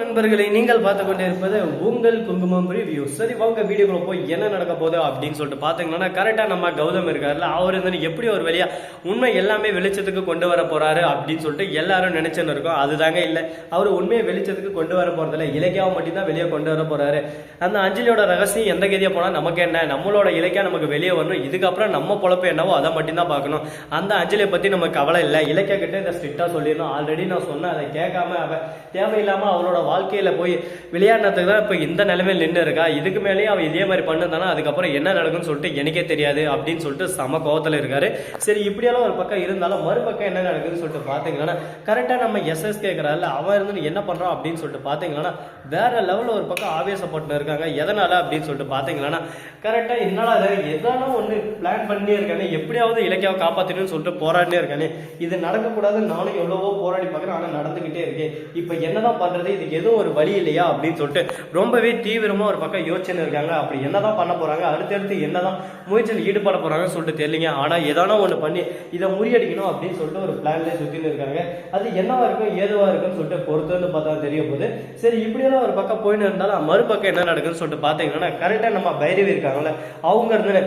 நண்பர்களை நீங்கள் பார்த்து கொண்டே இருப்பது உங்கள் குங்குமம் ரிவ்யூ சரி வாங்க வீடியோக்குள்ள போய் என்ன நடக்க போகுது அப்படின்னு சொல்லிட்டு பார்த்தீங்கன்னா கரெக்டாக நம்ம கௌதம் இருக்காருல்ல. அவர் வந்து எப்படி ஒரு வழியா உண்மை எல்லாமே வெளிச்சத்துக்கு கொண்டு வர போறாரு அப்படின்னு சொல்லிட்டு எல்லாரும் நினைச்சுன்னு இருக்கோம். அதுதாங்க இல்லை. அவர் உண்மையை வெளிச்சத்துக்கு கொண்டு வர போறதில்ல. இலக்கியாவை மட்டும்தான் வெளியே கொண்டு வர போறாரு. அந்த அஞ்சலியோட ரகசியம் எந்த கதியை போனால் நமக்கு என்ன? நம்மளோட இலக்கியா நமக்கு வெளியே வரணும். இதுக்கப்புறம் நம்ம பொழப்பு என்னவோ அதை மட்டும்தான் பார்க்கணும். அந்த அஞ்சலியை பற்றி நமக்கு கவலை இல்லை. இலக்கிய கிட்ட இதை ஸ்ட்ரிக்டாக சொல்லிடணும். ஆல்ரெடி நான் சொன்னேன் அதை கேட்காம அவன் தேவையில்லாமல் அவளோட வாழ்க்கையில் போய் விளையாடினதுக்கு தான் இப்போ இந்த நிலைமையில் நின்று இருக்கா? இதுக்கு மேலேயும் அவள் இதே மாதிரி பண்ணுதானா அதுக்கப்புறம் என்ன நடக்கும்னு சொல்லிட்டு எனக்கே தெரியாது அப்படின்னு சொல்லிட்டு சம கோவத்தில் இருக்காரு. சரி இப்படியெல்லாம் ஒரு பக்கம் இருந்தாலும் மறுபக்கம் என்ன நடக்குதுன்னு சொல்லிட்டு பார்த்தீங்கன்னா கரெக்டாக நம்ம எஸ்எஸ் கேட்குறாருல அவன் இருந்து என்ன பண்ணுறான் அப்படின்னு சொல்லிட்டு பார்த்தீங்கன்னா வேற லெவலில் ஒரு பக்கம் ஆவேசப்பட்டு இருக்காங்க. எதனால அப்படின்னு சொல்லிட்டு பார்த்தீங்கன்னா கரெக்டாக என்னடா அதை எதானோ ஒன்று பிளான் பண்ணியே இருக்கானே எப்படியாவது இலக்கியாவை காப்பாற்றணும்னு சொல்லிட்டு போராடினே இருக்கானே. இது நடக்கக்கூடாது நானும் எவ்வளவோ போராடி பார்க்குறேன் ஆனால் நடந்துக்கிட்டே இருக்கேன் இப்போ என்னதான் பண்ணுறது இதுக்கு எதுவும் ஒரு வழி இல்லையா அப்படின்னு சொல்லிட்டு ரொம்பவே தீவிரமாக ஒரு பக்கம் யோசனை இருக்காங்க. அப்படி என்னதான் பண்ண போகிறாங்க அடுத்தடுத்து என்னதான் முயற்சியில் ஈடுபட போகிறாங்கன்னு சொல்லிட்டு தெரியலங்க. ஆனால் எதானோ ஒன்று பண்ணி இதை முறியடிக்கணும் அப்படின்னு சொல்லிட்டு ஒரு பிளான்லேயே சுற்றின்னு இருக்காங்க. அது என்னவா இருக்கும் ஏதுவா இருக்குன்னு சொல்லிட்டு பொறுத்து வந்து பார்த்தா தெரிய போகுது. சரி இப்படியெல்லாம் ஒரு பக்கம் போயின்னு இருந்தாலும் மறுபக்கம் என்ன நடக்குதுன்னு சொல்லிட்டு பார்த்தீங்கன்னா கரெக்டாக நம்ம பைரவி இருக்காங்கல்ல அவங்க இருந்து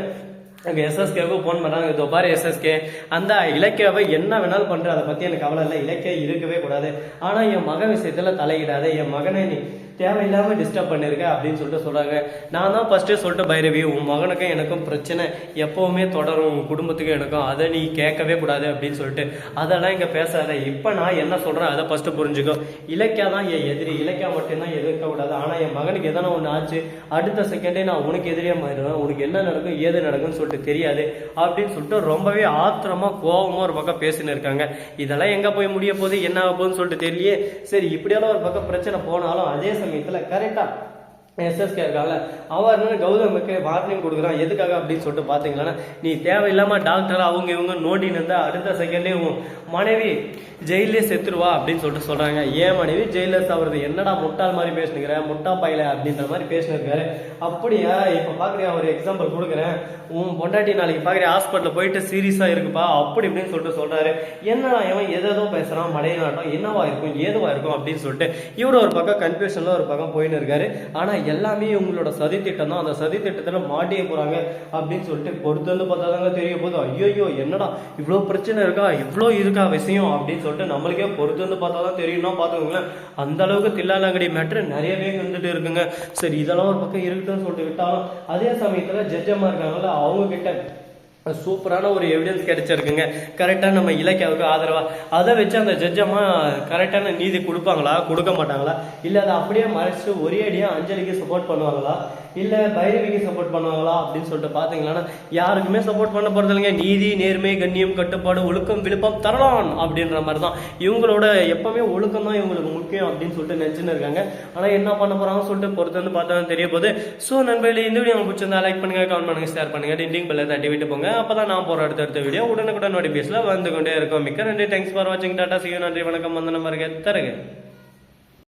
அங்கே எஸ்எஸ்கேவுக்கு ஃபோன் பண்ணாங்க இதோ பாரு எஸ்எஸ்கே அந்த இலக்கியாவை என்ன வேணாலும் பண்ணுற அதை பற்றி எனக்கு கவலை இல்லை. இலக்கியம் இருக்கவே கூடாது. ஆனால் என் மகன் விஷயத்தில் தலையிடாத என் மகனை நீ தேவையில்லாமல் டிஸ்டர்ப் பண்ணிருக்க அப்படின்னு சொல்லிட்டு சொல்கிறாங்க நான் தான் ஃபஸ்ட்டே சொல்லிட்டு பைரவி உன் மகனுக்கும் எனக்கும் பிரச்சனை எப்போவுமே தொடரும் உன் குடும்பத்துக்கும் எனக்கும். அதை நீ கேட்கவே கூடாது அப்படின்னு சொல்லிட்டு. அதெல்லாம் இங்கே பேசாத. இப்போ நான் என்ன சொல்கிறேன் அதை ஃபஸ்ட்டு புரிஞ்சுக்கோ. இலக்கியா தான் என் எதிரி. இலக்கியா மட்டும்தான் எதிர்க்க கூடாது. ஆனால் என் மகனுக்கு எதனா ஒன்று ஆச்சு அடுத்த செகண்டே நான் உனக்கு எதிரியே மாறிடுவேன். உனக்கு என்ன நடக்கும் ஏது நடக்கும்னு சொல்லிட்டு தெரியாது. அப்படின்னு சொல்லிட்டு ரொம்பவே ஆத்திரமா கோபமாக ஒரு பக்கம் பேசின்னு இருக்காங்க. இதெல்லாம் எங்க போய் முடிய போகுது என்ன ஆக போகுதுன்னு சொல்லிட்டு தெரியலையே. சரி இப்படியெல்லாம் ஒரு பக்கம் பிரச்சனை போனாலும் அதே சமயத்தில் கரெக்டாக எஸ்எஸ்கே இருக்காங்கல்ல அவன் இருந்தாலும் கௌதமுக்கு வார்னிங் கொடுக்குறான். எதுக்காக அப்படின்னு சொல்லிட்டு பார்த்தீங்கன்னா நீ தேவையில்லாமல் டாக்டர் அவங்க இவங்க நோண்டின்னு இருந்தால் அடுத்த செகண்ட்லேயே உன் மனைவி ஜெயிலே செத்துருவா அப்படின்னு சொல்லிட்டு சொல்கிறாங்க ஏன் மனைவி? ஜெயிலர் அவரது என்னடா முட்டாள் மாதிரி பேசுனுக்கிற முட்டா பையல அப்படின்ற மாதிரி பேசினிருக்காரு. அப்படியா இப்போ பார்க்குறியா ஒரு எக்ஸாம்பிள் கொடுக்குறேன். உன் பொண்டாட்டி நாளைக்கு பார்க்குறியா ஹாஸ்பிட்டலில் போயிட்டு சீரியஸாக இருக்குப்பா அப்படி இப்படின்னு சொல்லிட்டு சொல்கிறாரு என்னடா இவன் எதோ பேசுகிறான் மடையனாட்டம் என்னவா இருக்கும் ஏதுவா இருக்கும் அப்படின்னு சொல்லிட்டு இவர் ஒரு பக்கம் கன்ஃபியூஷனில் ஒரு பக்கம் போயின்னு இருக்காரு ஆனால் எல்லாமே உங்களோட சதி திட்டம் தான். அந்த சதி திட்டத்துல மாட்டியே போகிறாங்க அப்படின்னு சொல்லிட்டு பொறுத்து வந்து பார்த்தாதாங்க தெரிய போதும் ஐயோ என்னடா இவ்வளோ பிரச்சனை இருக்கா? இவ்வளோ இருக்கா விஷயம்? அப்படின்னு சொல்லிட்டு நம்மளுக்கே பொறுத்து வந்து பார்த்தா தான் தெரியும்னா பார்த்துக்கோங்களேன். அந்த அளவுக்கு தில்லாலங்கடி மேட்ரு நிறையவே வந்துட்டு இருக்குங்க. சரி இதெல்லாம் ஒரு பக்கம் இருக்குதுன்னு சொல்லிட்டு விட்டாலும் அதே சமயத்தில் ஜட்ஜமாக இருக்காங்கல்ல அவங்க கிட்ட சூப்பரான ஒரு எவிடன்ஸ் கிடைச்சிருக்குங்க. கரெக்டாக நம்ம இலக்கியாவுக்கு ஆதரவாக அதை வச்சு அந்த ஜட்ஜம்மா கரெக்டான நீதி கொடுப்பாங்களா? கொடுக்க மாட்டாங்களா? இல்லை அதை அப்படியே மறைச்சு ஒரே அடியாக அஞ்சலிக்கு சப்போர்ட் பண்ணுவாங்களா? இல்லை பைரவிக்கு சப்போர்ட் பண்ணுவாங்களா? அப்படின்னு சொல்லிட்டு பார்த்தீங்கன்னா யாருக்குமே சப்போர்ட் பண்ண போகிறது இல்லைங்க. நீதி நேர்மை கண்ணியம் கட்டுப்பாடு ஒழுக்கம் விழுப்பம் தரலாம் அப்படின்ற மாதிரி தான் இவங்களோட எப்பவுமே ஒழுக்கம் தான் இவங்களுக்கு முக்கியம் அப்படின்னு சொல்லிட்டு நினச்சின்னு இருக்காங்க. ஆனால் என்ன பண்ண போகிறாங்கன்னு சொல்லிட்டு பொறுத்து வந்து பார்த்தா தெரிய போது ஸோ நண்பர்களே இந்த வீடியோ பிடிச்சிருந்தா லைக் பண்ணுங்க கமெண்ட் பண்ணுங்க ஷேர் பண்ணுங்க. டிண்டிங் பெல்ல தட்டி விட்டு போங்க. அப்பதான் நான் போற அடுத்த வீடியோ உடனுக்குடன் நோட்டிஃபிகேஷனில் வந்து கொண்டே இருக்கும். மிக்க நன்றி. தேங்க்ஸ் ஃபார் வாட்சிங் டாட்டா சியூ நன்றி. வணக்கம். வந்த நம்பருக்கு தருங்க